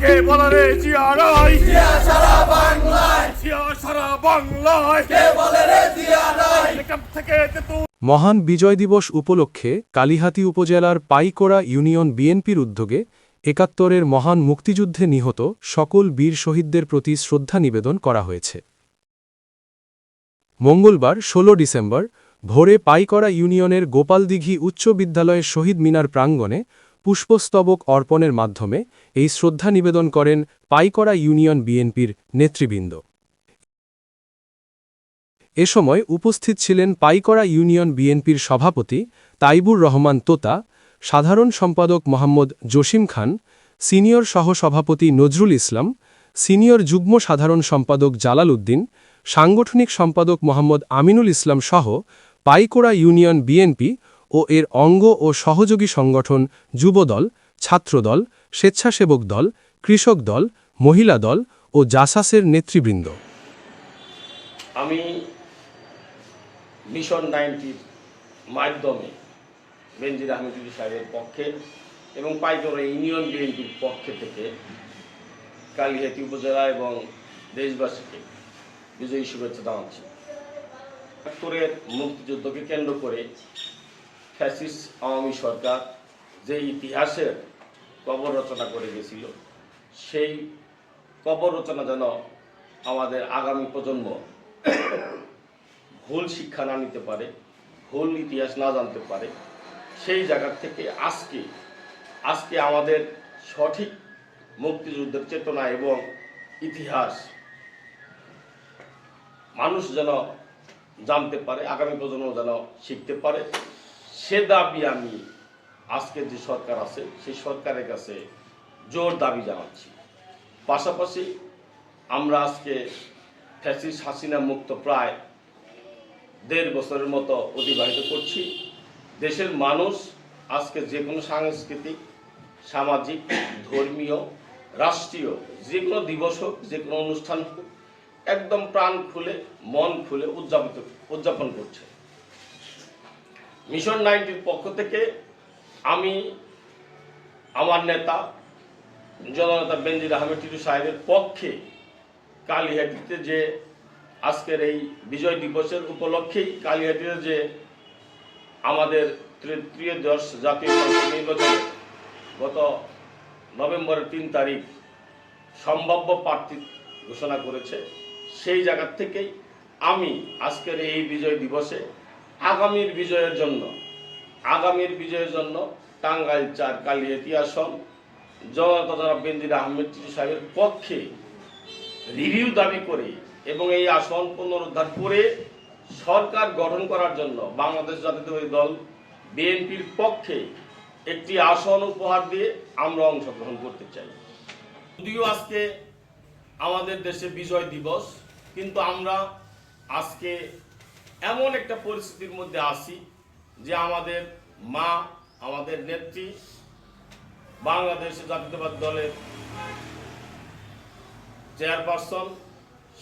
কে বলে রে জিয়া জিয়া সারা বাংলায়। জিয়া সারা বাংলায়। কে বলে রে জিয়া রায়? এখান থেকে মহান বিজয় দিবস উপলক্ষে কালিহাতী উপজেলার পাইকোড়া ইউনিয়ন বিএনপির উদ্যোগে একাত্তরের মহান মুক্তিযুদ্ধে নিহত সকল বীর শহীদদের প্রতি শ্রদ্ধা নিবেদন করা হয়েছে। মঙ্গলবার ১৬ ডিসেম্বর ভোরে পাইকড়া ইউনিয়নের গোপালদিঘি উচ্চ বিদ্যালয়ের শহীদ মিনার প্রাঙ্গণে পুষ্পস্তবক অর্পণের মাধ্যমে এই শ্রদ্ধা নিবেদন করেন পাইকড়া ইউনিয়ন বিএনপির নেতৃবৃন্দ। এ সময় উপস্থিত ছিলেন পাইকড়া ইউনিয়ন বিএনপির সভাপতি তাইবুর রহমান তোতা, সাধারণ সম্পাদক মোহাম্মদ জসিম খান, সিনিয়র সহসভাপতি নজরুল ইসলাম, সিনিয়র যুগ্ম সাধারণ সম্পাদক জালাল উদ্দিন, সাংগঠনিক সম্পাদক মোহাম্মদ আমিনুল ইসলাম সহ পাইকোড়া ইউনিয়ন বিএনপি ও এর অঙ্গ ও সহযোগী সংগঠন যুবদল, ছাত্রদল, স্বেচ্ছাসেবক দল, কৃষক দল, মহিলা দল ও জাসাসের নেতৃবৃন্দ। আমি মিশন নাইনটির মাধ্যমে বেনজির আহমেদুল সাহেবের পক্ষে এবং পাইকরা ইউনিয়ন বিএনপির পক্ষে থেকে কালিহাতি উপজেলা এবং দেশবাসীকে বিজয়ী শুভেচ্ছা জানাচ্ছি। মুক্তিযুদ্ধকে কেন্দ্র করে ফ্যাসিস আওয়ামী সরকার যে ইতিহাসের কবর রচনা করে গেছিল, সেই কবর রচনা যেন আমাদের আগামী প্রজন্ম ভুল শিক্ষা না নিতে পারে, ভুল ইতিহাস না জানতে পারে, সেই জায়গা থেকে আজকে আজকে আমাদের সঠিক মুক্তিযুদ্ধের চেতনা এবং ইতিহাস মানুষ যেন জানতে পারে, আগামী প্রজন্ম যেন শিখতে পারে সে দাবি আমি আজকে যে সরকার আছে, সেই সরকারের কাছে জোর দাবি জানাচ্ছি। পাশাপাশি আমরা আজকে ফ্যাসিস হাসিনা মুক্ত প্রায় দেড় বছরের মতো অতিবাহিত করছি। দেশের মানুষ আজকে যে কোনো সাংস্কৃতিক, সামাজিক, ধর্মীয়, রাষ্ট্রীয়, যে কোনো দিবস হোক, যে কোনো অনুষ্ঠান হোক, একদম প্রাণ খুলে, মন খুলে উদযাপিত, উদযাপন করছে। মিশন নাইনটির পক্ষ থেকে আমি, আমার নেতা, জননেতা বেনজির আহমেদ টিটু সাহেবের পক্ষে কালীহাটিতে যে আজকের এই বিজয় দিবসের উপলক্ষেই কালীহাটিতে যে আমাদের তৃতীয় দশ জাতীয় সংসদ নির্বাচনে গত নভেম্বরের তিন তারিখ সম্ভাব্য প্রার্থী ঘোষণা করেছে, সেই জায়গার থেকেই আমি আজকের এই বিজয় দিবসে আগামীর বিজয়ের জন্য, আগামীর বিজয়ের জন্য টাঙ্গাইল চার কালিয়াতি আসন জনতা জনাব বেন্দির আহমেদ সাহেবের পক্ষে রিভিউ দাবি করে এবং এই আসন পুনরুদ্ধার করে সরকার গঠন করার জন্য বাংলাদেশ জাতীয়তাবাদী দল বিএনপির পক্ষে একটি আসন উপহার দিয়ে আমরা অংশগ্রহণ করতে চাই। যদিও আজকে আমাদের দেশে বিজয় দিবস, কিন্তু আমরা আজকে এমন একটা পরিস্থিতির মধ্যে আছি যে আমাদের মা, আমাদের নেত্রী বাংলাদেশ জাতীয়তাবাদী দলের চেয়ারপারসন,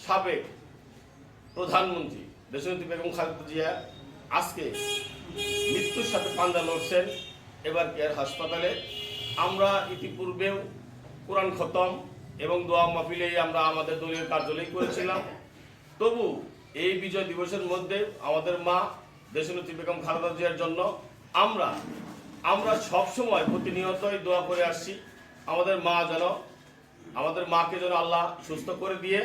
সাবেক প্রধানমন্ত্রী দেশনেত্রী বেগম খালেদা জিয়া আজকে মৃত্যুর সাথে পাঞ্জা লড়ছেন। এবার কেয়ার হাসপাতালে? আমরা ইতিপূর্বেও কোরআন খতম এবং দোয়া মাহফিলেই আমরা আমাদের দলীয় কার্যালয় করেছিলাম। তবু এই বিজয় দিবসের মধ্যে আমাদের মা দেশনেত্রী বেগম খালেদা জিয়ার জন্য আমরা আমরা সবসময় প্রতিনিয়তই দোয়া করে আসছি, আমাদের মা যেন, আমাদের মাকে যেন আল্লাহ সুস্থ করে দিয়ে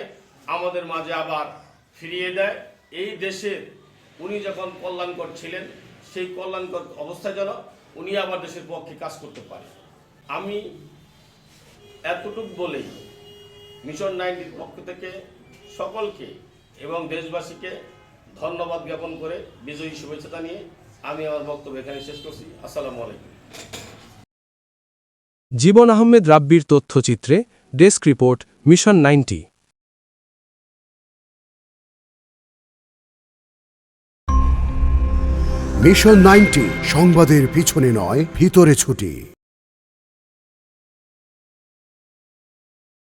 আমাদের মাঝে আবার ফিরিয়ে দেয়। এই দেশের উনি যখন কল্যাণকর ছিলেন, সেই কল্যাণকর অবস্থায় যেন উনি আবার দেশের পক্ষে কাজ করতে পারে। আমি এতটুক বলেই মিশন নাইনটির পক্ষ থেকে সকলকে এবং দেশবাসীকে ধন্যবাদ জ্ঞাপন করে বিজয়ী শুভেচ্ছা জানিয়ে আমি আমার বক্তব্য এখানে শেষ করছি। আসসালামু আলাইকুম। জীবন আহমেদ রাব্বির তথ্যচিত্রে desk report mission ninety. Mission ninety সংবাদের পিছনে নয় ভিতরে ছুটি।